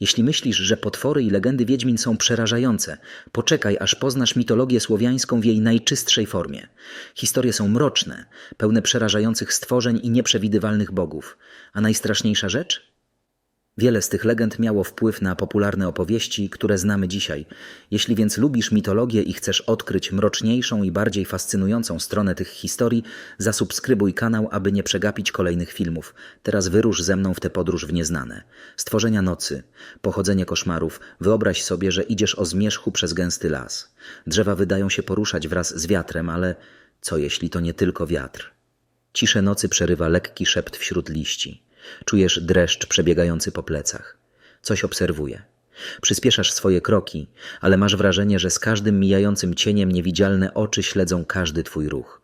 Jeśli myślisz, że potwory i legendy Wiedźmin są przerażające, poczekaj, aż poznasz mitologię słowiańską w jej najczystszej formie. Historie są mroczne, pełne przerażających stworzeń i nieprzewidywalnych bogów. A najstraszniejsza rzecz? Wiele z tych legend miało wpływ na popularne opowieści, które znamy dzisiaj. Jeśli więc lubisz mitologię i chcesz odkryć mroczniejszą i bardziej fascynującą stronę tych historii, zasubskrybuj kanał, aby nie przegapić kolejnych filmów. Teraz wyrusz ze mną w tę podróż w nieznane. Stworzenia nocy, pochodzenie koszmarów. Wyobraź sobie, że idziesz o zmierzchu przez gęsty las. Drzewa wydają się poruszać wraz z wiatrem, ale co jeśli to nie tylko wiatr? Ciszę nocy przerywa lekki szept wśród liści. Czujesz dreszcz przebiegający po plecach. Coś obserwuje. Przyspieszasz swoje kroki, ale masz wrażenie, że z każdym mijającym cieniem niewidzialne oczy śledzą każdy twój ruch.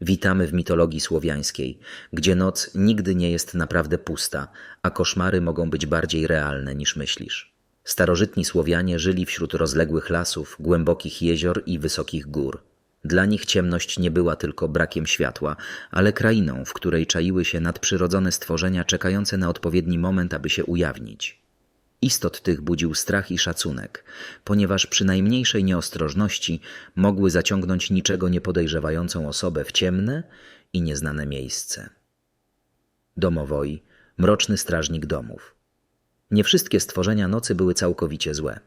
Witamy w mitologii słowiańskiej, gdzie noc nigdy nie jest naprawdę pusta, a koszmary mogą być bardziej realne niż myślisz. Starożytni Słowianie żyli wśród rozległych lasów, głębokich jezior i wysokich gór. Dla nich ciemność nie była tylko brakiem światła, ale krainą, w której czaiły się nadprzyrodzone stworzenia czekające na odpowiedni moment, aby się ujawnić. Istot tych budził strach i szacunek, ponieważ przy najmniejszej nieostrożności mogły zaciągnąć niczego nie podejrzewającą osobę w ciemne i nieznane miejsce. Domowoi, mroczny strażnik domów. Nie wszystkie stworzenia nocy były całkowicie złe.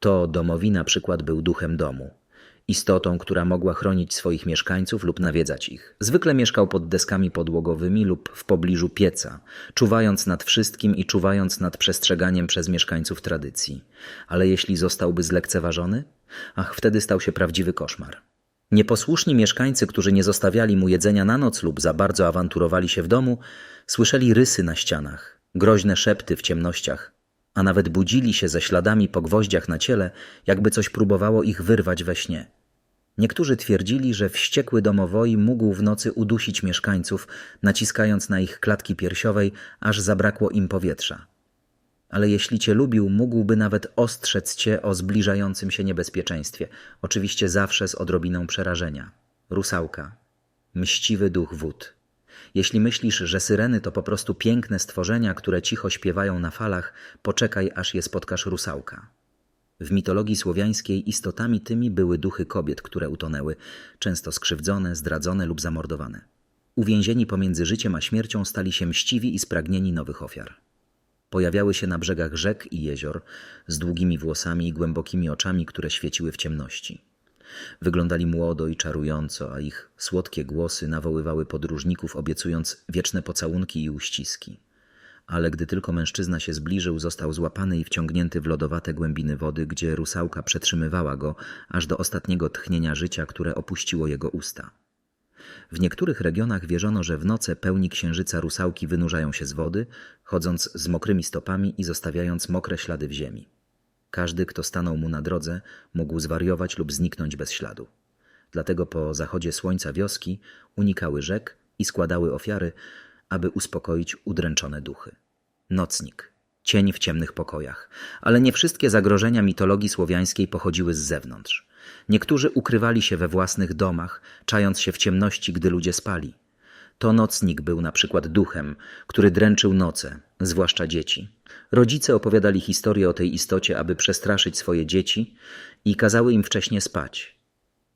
To domowi na przykład był duchem domu istotą, która mogła chronić swoich mieszkańców lub nawiedzać ich. Zwykle mieszkał pod deskami podłogowymi lub w pobliżu pieca, czuwając nad wszystkim i czuwając nad przestrzeganiem przez mieszkańców tradycji. Ale jeśli zostałby zlekceważony? Ach, wtedy stał się prawdziwy koszmar. Nieposłuszni mieszkańcy, którzy nie zostawiali mu jedzenia na noc lub za bardzo awanturowali się w domu, słyszeli rysy na ścianach, groźne szepty w ciemnościach, a nawet budzili się ze śladami po gwoździach na ciele, jakby coś próbowało ich wyrwać we śnie. Niektórzy twierdzili, że wściekły domowoi mógł w nocy udusić mieszkańców, naciskając na ich klatki piersiowej, aż zabrakło im powietrza. Ale jeśli cię lubił, mógłby nawet ostrzec cię o zbliżającym się niebezpieczeństwie, oczywiście zawsze z odrobiną przerażenia. Rusałka. Mściwy duch wód. Jeśli myślisz, że syreny to po prostu piękne stworzenia, które cicho śpiewają na falach, poczekaj, aż je spotkasz rusałka. W mitologii słowiańskiej istotami tymi były duchy kobiet, które utonęły, często skrzywdzone, zdradzone lub zamordowane. Uwięzieni pomiędzy życiem a śmiercią stali się mściwi i spragnieni nowych ofiar. Pojawiały się na brzegach rzek i jezior z długimi włosami i głębokimi oczami, które świeciły w ciemności. Wyglądali młodo i czarująco, a ich słodkie głosy nawoływały podróżników, obiecując wieczne pocałunki i uściski. Ale gdy tylko mężczyzna się zbliżył, został złapany i wciągnięty w lodowate głębiny wody, gdzie rusałka przetrzymywała go aż do ostatniego tchnienia życia, które opuściło jego usta. W niektórych regionach wierzono, że w noce pełni księżyca rusałki wynurzają się z wody, chodząc z mokrymi stopami i zostawiając mokre ślady w ziemi. Każdy, kto stanął mu na drodze, mógł zwariować lub zniknąć bez śladu. Dlatego po zachodzie słońca wioski unikały rzek i składały ofiary, aby uspokoić udręczone duchy. Nocnik, cień w ciemnych pokojach, ale nie wszystkie zagrożenia mitologii słowiańskiej pochodziły z zewnątrz. Niektórzy ukrywali się we własnych domach, czając się w ciemności, gdy ludzie spali. To nocnik był na przykład duchem, który dręczył noce, zwłaszcza dzieci. Rodzice opowiadali historię o tej istocie, aby przestraszyć swoje dzieci i kazały im wcześnie spać.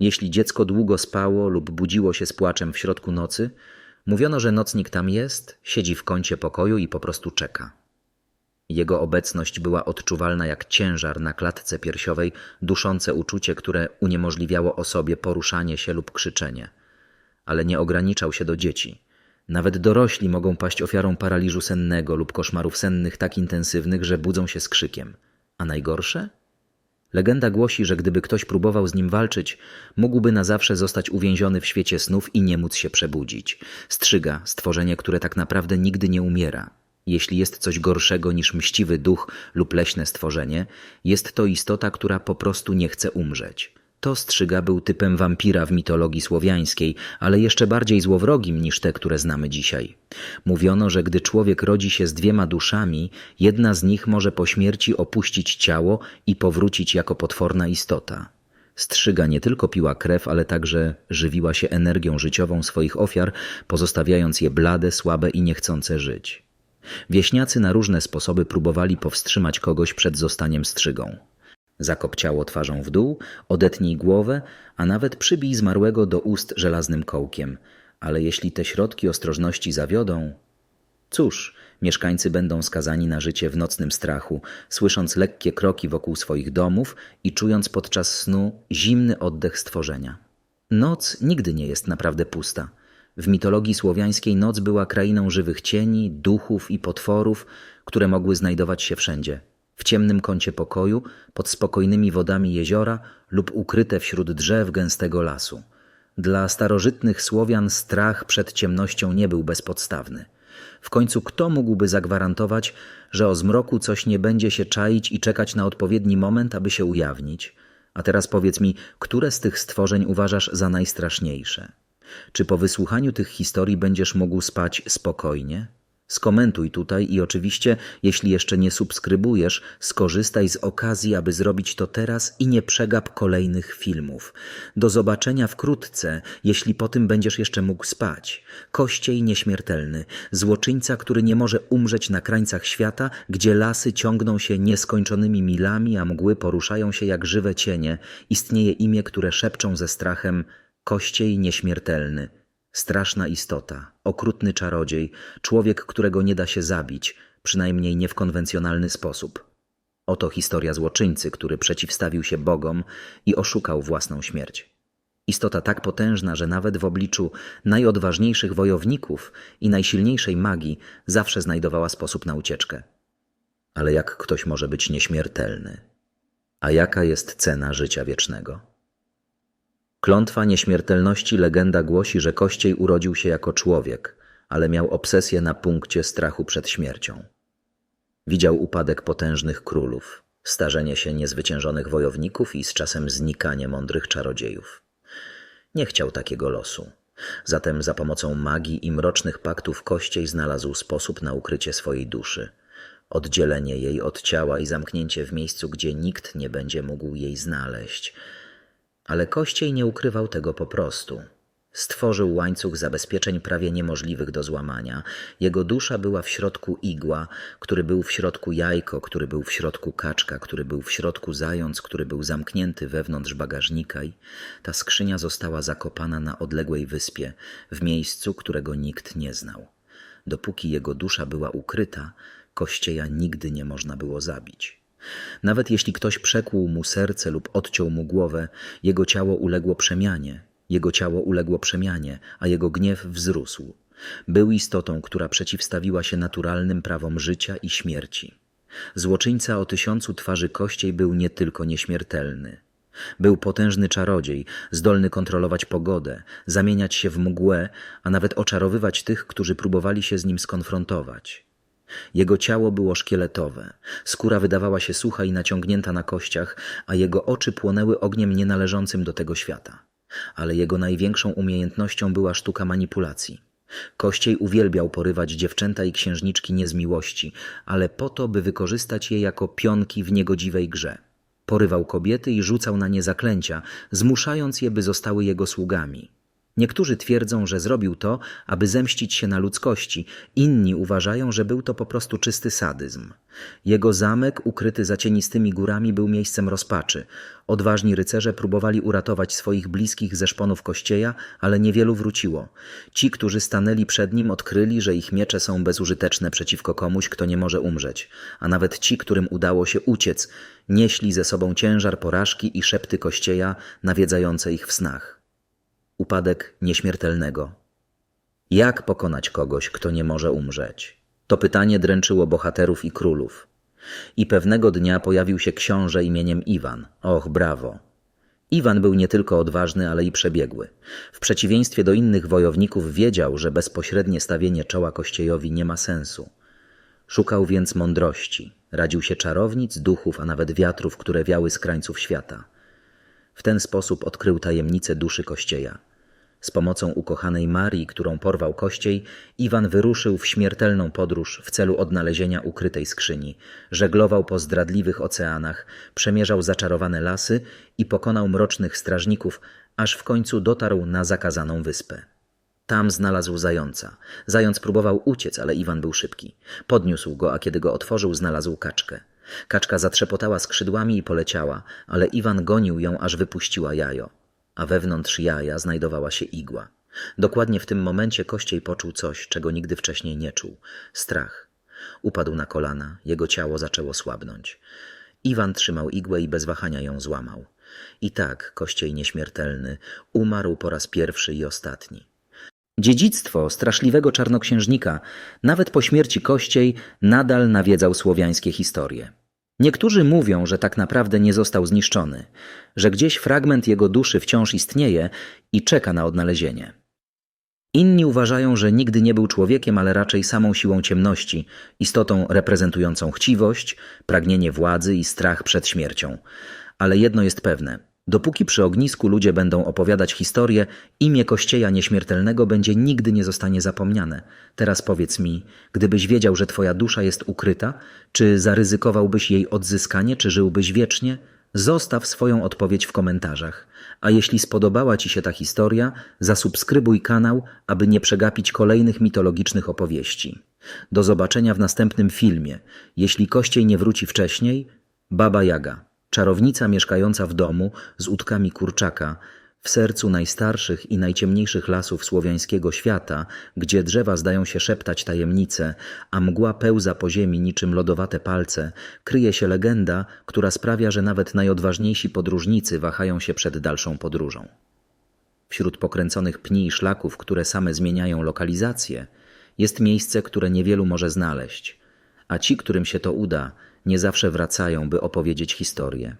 Jeśli dziecko długo spało lub budziło się z płaczem w środku nocy, mówiono, że nocnik tam jest, siedzi w kącie pokoju i po prostu czeka. Jego obecność była odczuwalna jak ciężar na klatce piersiowej, duszące uczucie, które uniemożliwiało osobie poruszanie się lub krzyczenie. Ale nie ograniczał się do dzieci. Nawet dorośli mogą paść ofiarą paraliżu sennego lub koszmarów sennych tak intensywnych, że budzą się z krzykiem. A najgorsze? Legenda głosi, że gdyby ktoś próbował z nim walczyć, mógłby na zawsze zostać uwięziony w świecie snów i nie móc się przebudzić. Strzyga, stworzenie, które tak naprawdę nigdy nie umiera. Jeśli jest coś gorszego niż mściwy duch lub leśne stworzenie, jest to istota, która po prostu nie chce umrzeć. To strzyga był typem wampira w mitologii słowiańskiej, ale jeszcze bardziej złowrogim niż te, które znamy dzisiaj. Mówiono, że gdy człowiek rodzi się z dwiema duszami, jedna z nich może po śmierci opuścić ciało i powrócić jako potworna istota. Strzyga nie tylko piła krew, ale także żywiła się energią życiową swoich ofiar, pozostawiając je blade, słabe i niechcące żyć. Wieśniacy na różne sposoby próbowali powstrzymać kogoś przed zostaniem strzygą. Zakop ciało twarzą w dół, odetnij głowę, a nawet przybij zmarłego do ust żelaznym kołkiem. Ale jeśli te środki ostrożności zawiodą, cóż, mieszkańcy będą skazani na życie w nocnym strachu, słysząc lekkie kroki wokół swoich domów i czując podczas snu zimny oddech stworzenia. Noc nigdy nie jest naprawdę pusta. W mitologii słowiańskiej noc była krainą żywych cieni, duchów i potworów, które mogły znajdować się wszędzie. W ciemnym kącie pokoju, pod spokojnymi wodami jeziora lub ukryte wśród drzew gęstego lasu. Dla starożytnych Słowian strach przed ciemnością nie był bezpodstawny. W końcu kto mógłby zagwarantować, że o zmroku coś nie będzie się czaić i czekać na odpowiedni moment, aby się ujawnić? A teraz powiedz mi, które z tych stworzeń uważasz za najstraszniejsze? Czy po wysłuchaniu tych historii będziesz mógł spać spokojnie? Skomentuj tutaj i oczywiście, jeśli jeszcze nie subskrybujesz, skorzystaj z okazji, aby zrobić to teraz i nie przegap kolejnych filmów. Do zobaczenia wkrótce, jeśli po tym będziesz jeszcze mógł spać. Kościej nieśmiertelny, złoczyńca, który nie może umrzeć na krańcach świata, gdzie lasy ciągną się nieskończonymi milami, a mgły poruszają się jak żywe cienie, istnieje imię, które szepczą ze strachem Kościej nieśmiertelny. Straszna istota, okrutny czarodziej, człowiek, którego nie da się zabić, przynajmniej nie w konwencjonalny sposób. Oto historia złoczyńcy, który przeciwstawił się bogom i oszukał własną śmierć. Istota tak potężna, że nawet w obliczu najodważniejszych wojowników i najsilniejszej magii zawsze znajdowała sposób na ucieczkę. Ale jak ktoś może być nieśmiertelny? A jaka jest cena życia wiecznego? Klątwa nieśmiertelności legenda głosi, że Kościej urodził się jako człowiek, ale miał obsesję na punkcie strachu przed śmiercią. Widział upadek potężnych królów, starzenie się niezwyciężonych wojowników i z czasem znikanie mądrych czarodziejów. Nie chciał takiego losu. Zatem za pomocą magii i mrocznych paktów Kościej znalazł sposób na ukrycie swojej duszy, oddzielenie jej od ciała i zamknięcie w miejscu, gdzie nikt nie będzie mógł jej znaleźć – ale Kościej nie ukrywał tego po prostu. Stworzył łańcuch zabezpieczeń prawie niemożliwych do złamania. Jego dusza była w środku igła, który był w środku jajko, który był w środku kaczka, który był w środku zając, który był zamknięty wewnątrz bagażnika i ta skrzynia została zakopana na odległej wyspie, w miejscu, którego nikt nie znał. Dopóki jego dusza była ukryta, Kościeja nigdy nie można było zabić. Nawet jeśli ktoś przekłuł mu serce lub odciął mu głowę, jego ciało uległo przemianie, jego ciało uległo przemianie, a jego gniew wzrósł. Był istotą, która przeciwstawiła się naturalnym prawom życia i śmierci. Złoczyńca o tysiącu twarzy kościej był nie tylko nieśmiertelny. Był potężny czarodziej, zdolny kontrolować pogodę, zamieniać się w mgłę, a nawet oczarowywać tych, którzy próbowali się z nim skonfrontować. Jego ciało było szkieletowe, skóra wydawała się sucha i naciągnięta na kościach, a jego oczy płonęły ogniem nienależącym do tego świata. Ale jego największą umiejętnością była sztuka manipulacji. Kościej uwielbiał porywać dziewczęta i księżniczki nie z miłości, ale po to, by wykorzystać je jako pionki w niegodziwej grze. Porywał kobiety i rzucał na nie zaklęcia, zmuszając je, by zostały jego sługami. Niektórzy twierdzą, że zrobił to, aby zemścić się na ludzkości, inni uważają, że był to po prostu czysty sadyzm. Jego zamek, ukryty za cienistymi górami, był miejscem rozpaczy. Odważni rycerze próbowali uratować swoich bliskich ze szponów kościeja, ale niewielu wróciło. Ci, którzy stanęli przed nim, odkryli, że ich miecze są bezużyteczne przeciwko komuś, kto nie może umrzeć. A nawet ci, którym udało się uciec, nieśli ze sobą ciężar porażki i szepty kościeja nawiedzające ich w snach upadek nieśmiertelnego. Jak pokonać kogoś, kto nie może umrzeć? To pytanie dręczyło bohaterów i królów. I pewnego dnia pojawił się książę imieniem Iwan. Och, brawo! Iwan był nie tylko odważny, ale i przebiegły. W przeciwieństwie do innych wojowników wiedział, że bezpośrednie stawienie czoła kościejowi nie ma sensu. Szukał więc mądrości, radził się czarownic, duchów, a nawet wiatrów, które wiały z krańców świata. W ten sposób odkrył tajemnicę duszy Kościeja. Z pomocą ukochanej Marii, którą porwał Kościej, Iwan wyruszył w śmiertelną podróż w celu odnalezienia ukrytej skrzyni. Żeglował po zdradliwych oceanach, przemierzał zaczarowane lasy i pokonał mrocznych strażników, aż w końcu dotarł na zakazaną wyspę. Tam znalazł zająca. Zając próbował uciec, ale Iwan był szybki. Podniósł go, a kiedy go otworzył, znalazł kaczkę. Kaczka zatrzepotała skrzydłami i poleciała, ale Iwan gonił ją, aż wypuściła jajo. A wewnątrz jaja znajdowała się igła. Dokładnie w tym momencie Kościej poczuł coś, czego nigdy wcześniej nie czuł. Strach. Upadł na kolana, jego ciało zaczęło słabnąć. Iwan trzymał igłę i bez wahania ją złamał. I tak Kościej nieśmiertelny umarł po raz pierwszy i ostatni. Dziedzictwo straszliwego czarnoksiężnika, nawet po śmierci Kościej, nadal nawiedzał słowiańskie historie. Niektórzy mówią, że tak naprawdę nie został zniszczony, że gdzieś fragment jego duszy wciąż istnieje i czeka na odnalezienie. Inni uważają, że nigdy nie był człowiekiem, ale raczej samą siłą ciemności, istotą reprezentującą chciwość, pragnienie władzy i strach przed śmiercią. Ale jedno jest pewne: dopóki przy ognisku ludzie będą opowiadać historię, imię Kościeja Nieśmiertelnego będzie nigdy nie zostanie zapomniane. Teraz powiedz mi, gdybyś wiedział, że twoja dusza jest ukryta, czy zaryzykowałbyś jej odzyskanie, czy żyłbyś wiecznie? Zostaw swoją odpowiedź w komentarzach. A jeśli spodobała Ci się ta historia, zasubskrybuj kanał, aby nie przegapić kolejnych mitologicznych opowieści. Do zobaczenia w następnym filmie. Jeśli Kościej nie wróci wcześniej, Baba Jaga, czarownica mieszkająca w domu z utkami kurczaka, w sercu najstarszych i najciemniejszych lasów słowiańskiego świata, gdzie drzewa zdają się szeptać tajemnice, a mgła pełza po ziemi niczym lodowate palce, kryje się legenda, która sprawia, że nawet najodważniejsi podróżnicy wahają się przed dalszą podróżą. Wśród pokręconych pni i szlaków, które same zmieniają lokalizację, jest miejsce, które niewielu może znaleźć, a ci, którym się to uda, nie zawsze wracają, by opowiedzieć historię.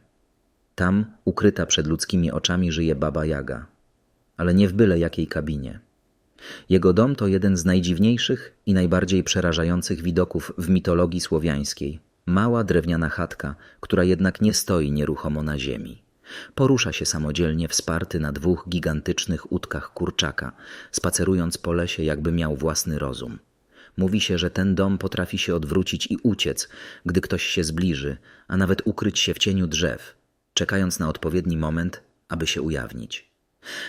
Tam, ukryta przed ludzkimi oczami, żyje Baba Jaga, ale nie w byle jakiej kabinie. Jego dom to jeden z najdziwniejszych i najbardziej przerażających widoków w mitologii słowiańskiej. Mała drewniana chatka, która jednak nie stoi nieruchomo na ziemi. Porusza się samodzielnie wsparty na dwóch gigantycznych utkach kurczaka, spacerując po lesie, jakby miał własny rozum. Mówi się, że ten dom potrafi się odwrócić i uciec, gdy ktoś się zbliży, a nawet ukryć się w cieniu drzew, czekając na odpowiedni moment, aby się ujawnić.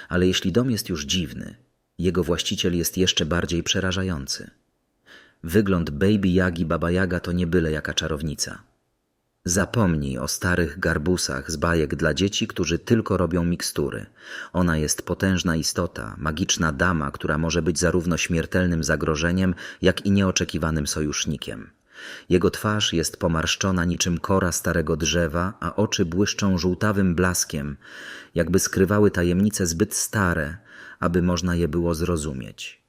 Ale jeśli dom jest już dziwny, jego właściciel jest jeszcze bardziej przerażający. Wygląd Baby Jagi Baba Jaga to nie byle jaka czarownica. Zapomnij o starych garbusach z bajek dla dzieci, którzy tylko robią mikstury. Ona jest potężna istota, magiczna dama, która może być zarówno śmiertelnym zagrożeniem, jak i nieoczekiwanym sojusznikiem. Jego twarz jest pomarszczona niczym kora starego drzewa, a oczy błyszczą żółtawym blaskiem, jakby skrywały tajemnice zbyt stare, aby można je było zrozumieć.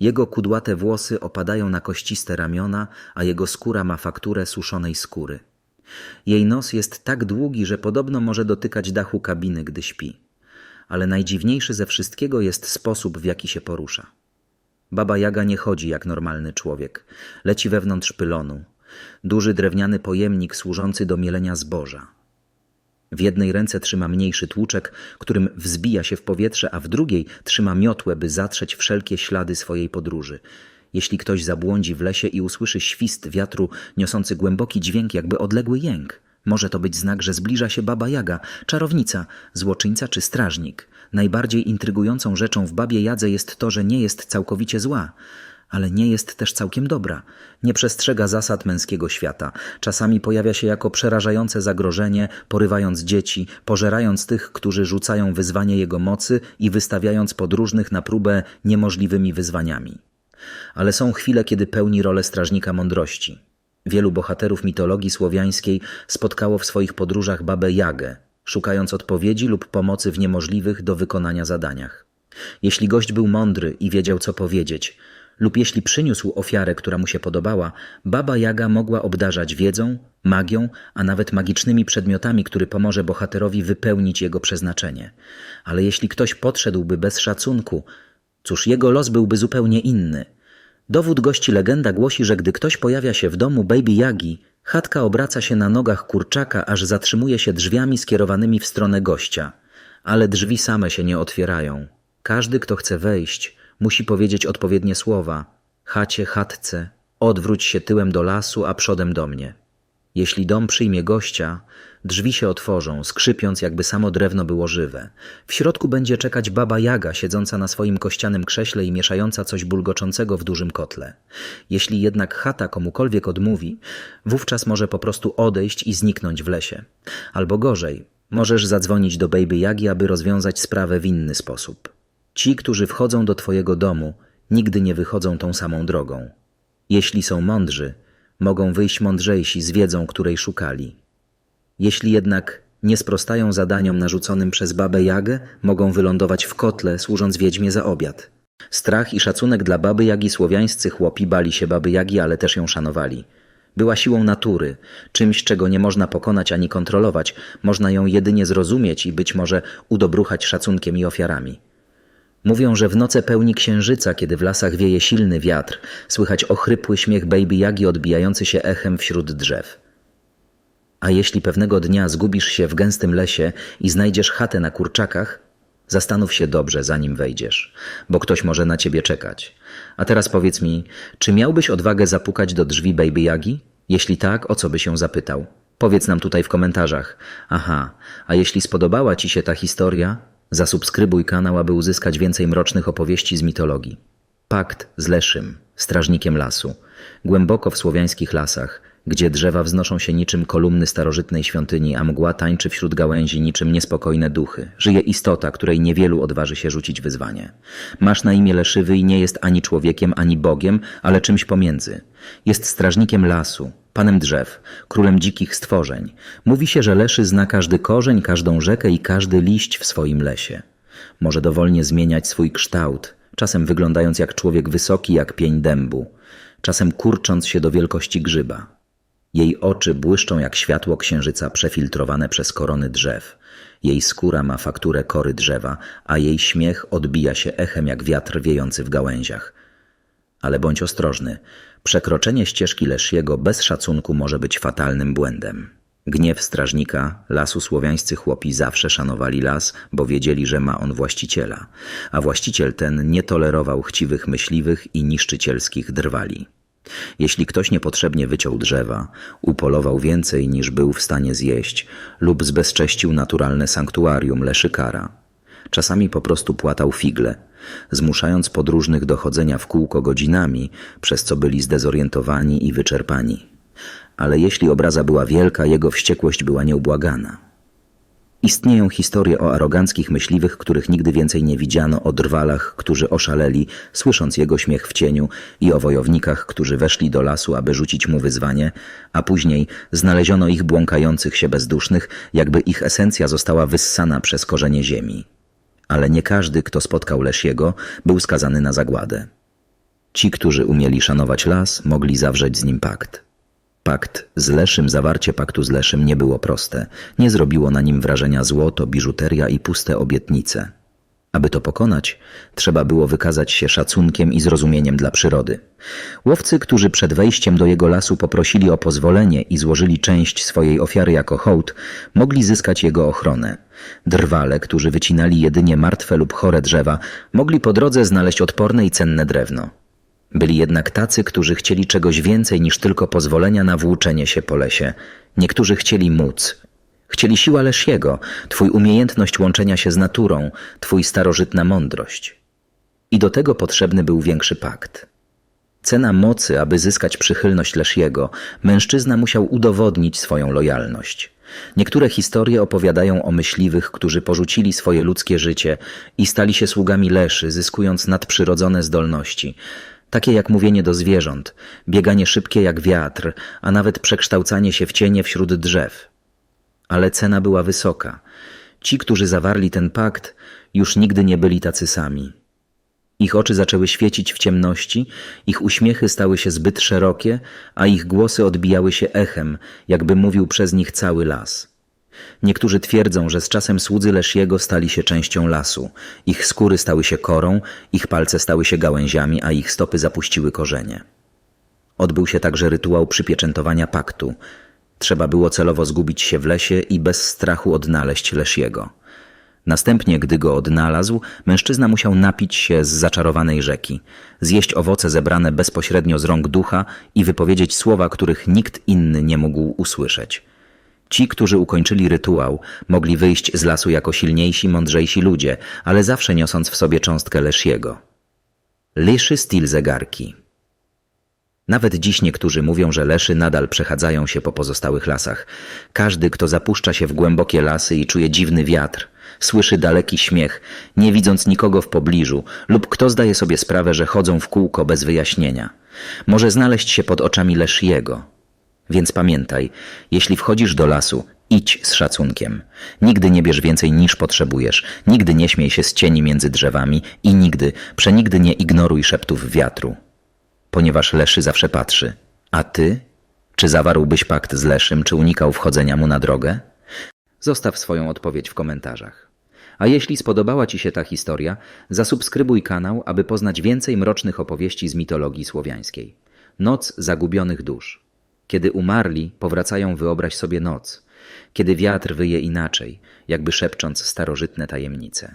Jego kudłate włosy opadają na kościste ramiona, a jego skóra ma fakturę suszonej skóry. Jej nos jest tak długi, że podobno może dotykać dachu kabiny, gdy śpi. Ale najdziwniejszy ze wszystkiego jest sposób, w jaki się porusza. Baba Jaga nie chodzi jak normalny człowiek. Leci wewnątrz pylonu. Duży drewniany pojemnik służący do mielenia zboża. W jednej ręce trzyma mniejszy tłuczek, którym wzbija się w powietrze, a w drugiej trzyma miotłę, by zatrzeć wszelkie ślady swojej podróży. Jeśli ktoś zabłądzi w lesie i usłyszy świst wiatru niosący głęboki dźwięk, jakby odległy jęk, może to być znak, że zbliża się Baba Jaga, czarownica, złoczyńca czy strażnik. Najbardziej intrygującą rzeczą w Babie Jadze jest to, że nie jest całkowicie zła, ale nie jest też całkiem dobra. Nie przestrzega zasad męskiego świata. Czasami pojawia się jako przerażające zagrożenie, porywając dzieci, pożerając tych, którzy rzucają wyzwanie jego mocy i wystawiając podróżnych na próbę niemożliwymi wyzwaniami. Ale są chwile, kiedy pełni rolę strażnika mądrości. Wielu bohaterów mitologii słowiańskiej spotkało w swoich podróżach babę Jagę, szukając odpowiedzi lub pomocy w niemożliwych do wykonania zadaniach. Jeśli gość był mądry i wiedział, co powiedzieć, lub jeśli przyniósł ofiarę, która mu się podobała, baba Jaga mogła obdarzać wiedzą, magią, a nawet magicznymi przedmiotami, który pomoże bohaterowi wypełnić jego przeznaczenie. Ale jeśli ktoś podszedłby bez szacunku, cóż, jego los byłby zupełnie inny. Dowód gości legenda głosi, że gdy ktoś pojawia się w domu Baby Jagi, chatka obraca się na nogach kurczaka, aż zatrzymuje się drzwiami skierowanymi w stronę gościa. Ale drzwi same się nie otwierają. Każdy, kto chce wejść, musi powiedzieć odpowiednie słowa. Chacie, chatce, odwróć się tyłem do lasu, a przodem do mnie. Jeśli dom przyjmie gościa, drzwi się otworzą, skrzypiąc, jakby samo drewno było żywe. W środku będzie czekać baba Jaga, siedząca na swoim kościanym krześle i mieszająca coś bulgoczącego w dużym kotle. Jeśli jednak chata komukolwiek odmówi, wówczas może po prostu odejść i zniknąć w lesie. Albo gorzej, możesz zadzwonić do Baby Jagi, aby rozwiązać sprawę w inny sposób. Ci, którzy wchodzą do twojego domu, nigdy nie wychodzą tą samą drogą. Jeśli są mądrzy, mogą wyjść mądrzejsi z wiedzą, której szukali. Jeśli jednak nie sprostają zadaniom narzuconym przez babę Jagę, mogą wylądować w kotle, służąc wiedźmie za obiad. Strach i szacunek dla baby Jagi słowiańscy chłopi bali się baby Jagi, ale też ją szanowali. Była siłą natury, czymś, czego nie można pokonać ani kontrolować, można ją jedynie zrozumieć i być może udobruchać szacunkiem i ofiarami. Mówią, że w noce pełni księżyca, kiedy w lasach wieje silny wiatr, słychać ochrypły śmiech Baby Jagi odbijający się echem wśród drzew. A jeśli pewnego dnia zgubisz się w gęstym lesie i znajdziesz chatę na kurczakach, zastanów się dobrze, zanim wejdziesz, bo ktoś może na ciebie czekać. A teraz powiedz mi, czy miałbyś odwagę zapukać do drzwi Baby Jagi? Jeśli tak, o co by się zapytał? Powiedz nam tutaj w komentarzach. Aha, a jeśli spodobała Ci się ta historia, zasubskrybuj kanał, aby uzyskać więcej mrocznych opowieści z mitologii. Pakt z Leszym, strażnikiem lasu, głęboko w słowiańskich lasach, gdzie drzewa wznoszą się niczym kolumny starożytnej świątyni, a mgła tańczy wśród gałęzi niczym niespokojne duchy. Żyje istota, której niewielu odważy się rzucić wyzwanie. Masz na imię Leszywy i nie jest ani człowiekiem, ani Bogiem, ale czymś pomiędzy. Jest strażnikiem lasu, panem drzew, królem dzikich stworzeń. Mówi się, że Leszy zna każdy korzeń, każdą rzekę i każdy liść w swoim lesie. Może dowolnie zmieniać swój kształt, czasem wyglądając jak człowiek wysoki jak pień dębu, czasem kurcząc się do wielkości grzyba. Jej oczy błyszczą jak światło księżyca przefiltrowane przez korony drzew. Jej skóra ma fakturę kory drzewa, a jej śmiech odbija się echem jak wiatr wiejący w gałęziach. Ale bądź ostrożny. Przekroczenie ścieżki Lesziego bez szacunku może być fatalnym błędem. Gniew strażnika lasu słowiańscy chłopi zawsze szanowali las, bo wiedzieli, że ma on właściciela, a właściciel ten nie tolerował chciwych myśliwych i niszczycielskich drwali. Jeśli ktoś niepotrzebnie wyciął drzewa, upolował więcej niż był w stanie zjeść lub zbezcześcił naturalne sanktuarium leszykara, czasami po prostu płatał figle, zmuszając podróżnych do chodzenia w kółko godzinami, przez co byli zdezorientowani i wyczerpani. Ale jeśli obraza była wielka, jego wściekłość była nieubłagana. Istnieją historie o aroganckich myśliwych, których nigdy więcej nie widziano, o drwalach, którzy oszaleli, słysząc jego śmiech w cieniu, i o wojownikach, którzy weszli do lasu, aby rzucić mu wyzwanie, a później znaleziono ich błąkających się bezdusznych, jakby ich esencja została wyssana przez korzenie ziemi. Ale nie każdy, kto spotkał Lesziego, był skazany na zagładę. Ci, którzy umieli szanować las, mogli zawrzeć z nim pakt. Pakt z Leszym, zawarcie paktu z Leszym nie było proste. Nie zrobiło na nim wrażenia złoto, biżuteria i puste obietnice. Aby to pokonać, trzeba było wykazać się szacunkiem i zrozumieniem dla przyrody. Łowcy, którzy przed wejściem do jego lasu poprosili o pozwolenie i złożyli część swojej ofiary jako hołd, mogli zyskać jego ochronę. Drwale, którzy wycinali jedynie martwe lub chore drzewa, mogli po drodze znaleźć odporne i cenne drewno. Byli jednak tacy, którzy chcieli czegoś więcej niż tylko pozwolenia na włóczenie się po lesie. Niektórzy chcieli móc. Chcieli siła Lesziego, twój umiejętność łączenia się z naturą, twój starożytna mądrość. I do tego potrzebny był większy pakt. Cena mocy, aby zyskać przychylność Lesziego, mężczyzna musiał udowodnić swoją lojalność. Niektóre historie opowiadają o myśliwych, którzy porzucili swoje ludzkie życie i stali się sługami Leszy, zyskując nadprzyrodzone zdolności – takie jak mówienie do zwierząt, bieganie szybkie jak wiatr, a nawet przekształcanie się w cienie wśród drzew. Ale cena była wysoka. Ci, którzy zawarli ten pakt, już nigdy nie byli tacy sami. Ich oczy zaczęły świecić w ciemności, ich uśmiechy stały się zbyt szerokie, a ich głosy odbijały się echem, jakby mówił przez nich cały las. Niektórzy twierdzą, że z czasem słudzy Lesziego stali się częścią lasu. Ich skóry stały się korą, ich palce stały się gałęziami, a ich stopy zapuściły korzenie. Odbył się także rytuał przypieczętowania paktu. Trzeba było celowo zgubić się w lesie i bez strachu odnaleźć Lesziego. Następnie, gdy go odnalazł, mężczyzna musiał napić się z zaczarowanej rzeki, zjeść owoce zebrane bezpośrednio z rąk ducha i wypowiedzieć słowa, których nikt inny nie mógł usłyszeć. Ci, którzy ukończyli rytuał, mogli wyjść z lasu jako silniejsi, mądrzejsi ludzie, ale zawsze niosąc w sobie cząstkę Leshiego. Leszy styl zegarki. Nawet dziś niektórzy mówią, że leszy nadal przechadzają się po pozostałych lasach. Każdy, kto zapuszcza się w głębokie lasy i czuje dziwny wiatr, słyszy daleki śmiech, nie widząc nikogo w pobliżu, lub kto zdaje sobie sprawę, że chodzą w kółko bez wyjaśnienia, może znaleźć się pod oczami Leshiego. Więc pamiętaj, jeśli wchodzisz do lasu, idź z szacunkiem. Nigdy nie bierz więcej niż potrzebujesz, nigdy nie śmiej się z cieni między drzewami i nigdy, przenigdy nie ignoruj szeptów wiatru ponieważ Leszy zawsze patrzy. A ty? Czy zawarłbyś pakt z Leszym, czy unikał wchodzenia mu na drogę? Zostaw swoją odpowiedź w komentarzach. A jeśli spodobała Ci się ta historia, zasubskrybuj kanał, aby poznać więcej mrocznych opowieści z mitologii słowiańskiej. Noc zagubionych dusz. Kiedy umarli, powracają wyobraź sobie noc. Kiedy wiatr wyje inaczej, jakby szepcząc starożytne tajemnice.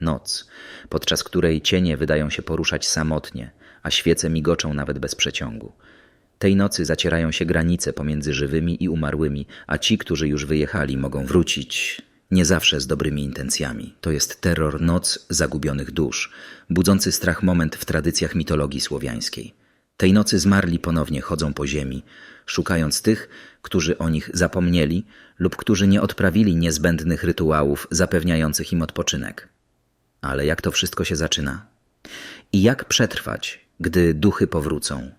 Noc, podczas której cienie wydają się poruszać samotnie, a świece migoczą nawet bez przeciągu. Tej nocy zacierają się granice pomiędzy żywymi i umarłymi, a ci, którzy już wyjechali, mogą wrócić nie zawsze z dobrymi intencjami. To jest terror noc zagubionych dusz, budzący strach moment w tradycjach mitologii słowiańskiej. Tej nocy zmarli ponownie chodzą po ziemi, szukając tych, którzy o nich zapomnieli lub którzy nie odprawili niezbędnych rytuałów zapewniających im odpoczynek. Ale jak to wszystko się zaczyna? I jak przetrwać, gdy duchy powrócą?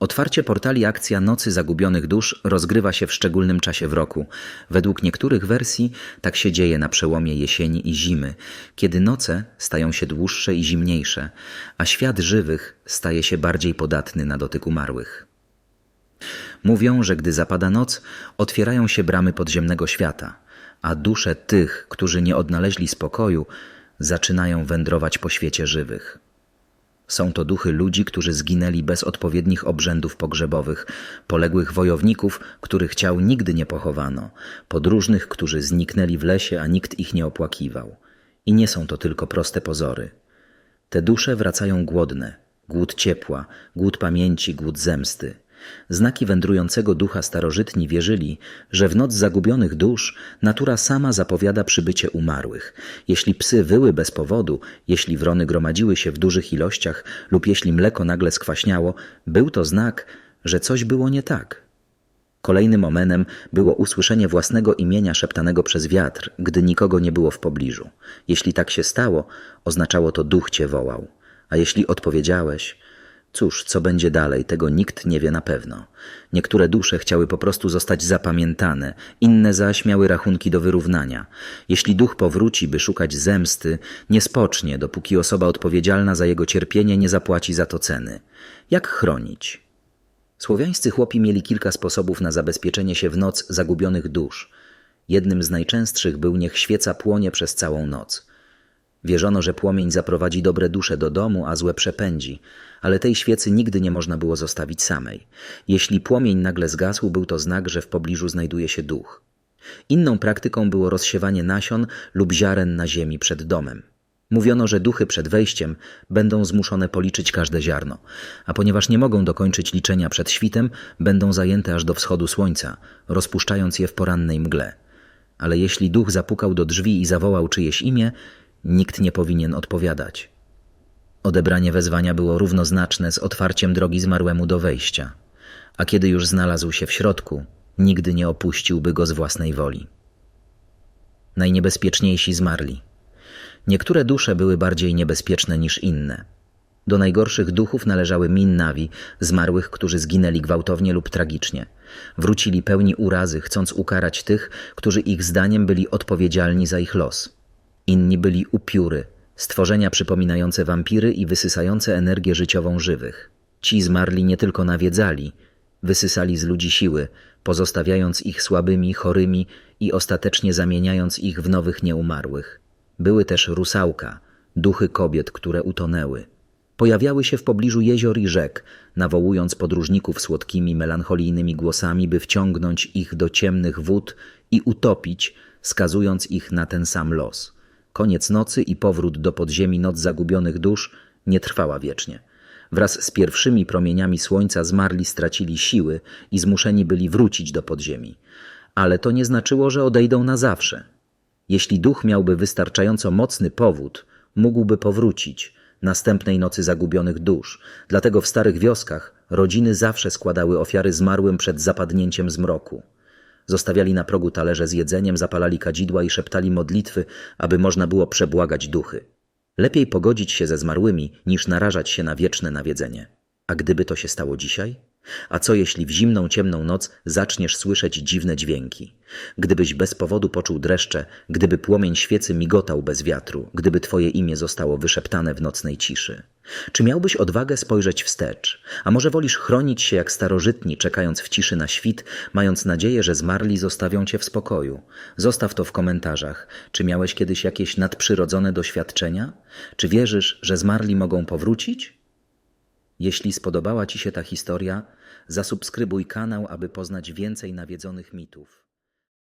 Otwarcie portali akcja Nocy Zagubionych Dusz rozgrywa się w szczególnym czasie w roku. Według niektórych wersji tak się dzieje na przełomie jesieni i zimy, kiedy noce stają się dłuższe i zimniejsze, a świat żywych staje się bardziej podatny na dotyk umarłych. Mówią, że gdy zapada noc, otwierają się bramy podziemnego świata, a dusze tych, którzy nie odnaleźli spokoju, zaczynają wędrować po świecie żywych. Są to duchy ludzi, którzy zginęli bez odpowiednich obrzędów pogrzebowych, poległych wojowników, których ciał nigdy nie pochowano, podróżnych, którzy zniknęli w lesie, a nikt ich nie opłakiwał. I nie są to tylko proste pozory. Te dusze wracają głodne, głód ciepła, głód pamięci, głód zemsty. Znaki wędrującego ducha starożytni wierzyli, że w noc zagubionych dusz natura sama zapowiada przybycie umarłych. Jeśli psy wyły bez powodu, jeśli wrony gromadziły się w dużych ilościach lub jeśli mleko nagle skwaśniało, był to znak, że coś było nie tak. Kolejnym momentem było usłyszenie własnego imienia szeptanego przez wiatr, gdy nikogo nie było w pobliżu. Jeśli tak się stało, oznaczało to duch cię wołał. A jeśli odpowiedziałeś, Cóż, co będzie dalej, tego nikt nie wie na pewno. Niektóre dusze chciały po prostu zostać zapamiętane, inne zaś miały rachunki do wyrównania. Jeśli duch powróci, by szukać zemsty, nie spocznie, dopóki osoba odpowiedzialna za jego cierpienie nie zapłaci za to ceny. Jak chronić? Słowiańscy chłopi mieli kilka sposobów na zabezpieczenie się w noc zagubionych dusz. Jednym z najczęstszych był niech świeca płonie przez całą noc. Wierzono, że płomień zaprowadzi dobre dusze do domu, a złe przepędzi, ale tej świecy nigdy nie można było zostawić samej. Jeśli płomień nagle zgasł, był to znak, że w pobliżu znajduje się duch. Inną praktyką było rozsiewanie nasion lub ziaren na ziemi przed domem. Mówiono, że duchy przed wejściem będą zmuszone policzyć każde ziarno, a ponieważ nie mogą dokończyć liczenia przed świtem, będą zajęte aż do wschodu słońca, rozpuszczając je w porannej mgle. Ale jeśli duch zapukał do drzwi i zawołał czyjeś imię, nikt nie powinien odpowiadać. Odebranie wezwania było równoznaczne z otwarciem drogi zmarłemu do wejścia, a kiedy już znalazł się w środku, nigdy nie opuściłby go z własnej woli. Najniebezpieczniejsi zmarli. Niektóre dusze były bardziej niebezpieczne niż inne. Do najgorszych duchów należały minnawi, zmarłych, którzy zginęli gwałtownie lub tragicznie. Wrócili pełni urazy, chcąc ukarać tych, którzy ich zdaniem byli odpowiedzialni za ich los. Inni byli upióry, stworzenia przypominające wampiry i wysysające energię życiową żywych. Ci zmarli nie tylko nawiedzali, wysysali z ludzi siły, pozostawiając ich słabymi, chorymi i ostatecznie zamieniając ich w nowych nieumarłych. Były też rusałka, duchy kobiet, które utonęły. Pojawiały się w pobliżu jezior i rzek, nawołując podróżników słodkimi, melancholijnymi głosami, by wciągnąć ich do ciemnych wód i utopić, skazując ich na ten sam los. Koniec nocy i powrót do podziemi noc zagubionych dusz nie trwała wiecznie. Wraz z pierwszymi promieniami słońca zmarli stracili siły i zmuszeni byli wrócić do podziemi. Ale to nie znaczyło, że odejdą na zawsze. Jeśli duch miałby wystarczająco mocny powód, mógłby powrócić następnej nocy zagubionych dusz. Dlatego w starych wioskach rodziny zawsze składały ofiary zmarłym przed zapadnięciem zmroku. Zostawiali na progu talerze z jedzeniem, zapalali kadzidła i szeptali modlitwy, aby można było przebłagać duchy. Lepiej pogodzić się ze zmarłymi, niż narażać się na wieczne nawiedzenie. A gdyby to się stało dzisiaj? A co jeśli w zimną, ciemną noc zaczniesz słyszeć dziwne dźwięki? Gdybyś bez powodu poczuł dreszcze, gdyby płomień świecy migotał bez wiatru, gdyby twoje imię zostało wyszeptane w nocnej ciszy. Czy miałbyś odwagę spojrzeć wstecz? A może wolisz chronić się jak starożytni, czekając w ciszy na świt, mając nadzieję, że zmarli zostawią cię w spokoju? Zostaw to w komentarzach. Czy miałeś kiedyś jakieś nadprzyrodzone doświadczenia? Czy wierzysz, że zmarli mogą powrócić? Jeśli spodobała Ci się ta historia, zasubskrybuj kanał, aby poznać więcej nawiedzonych mitów.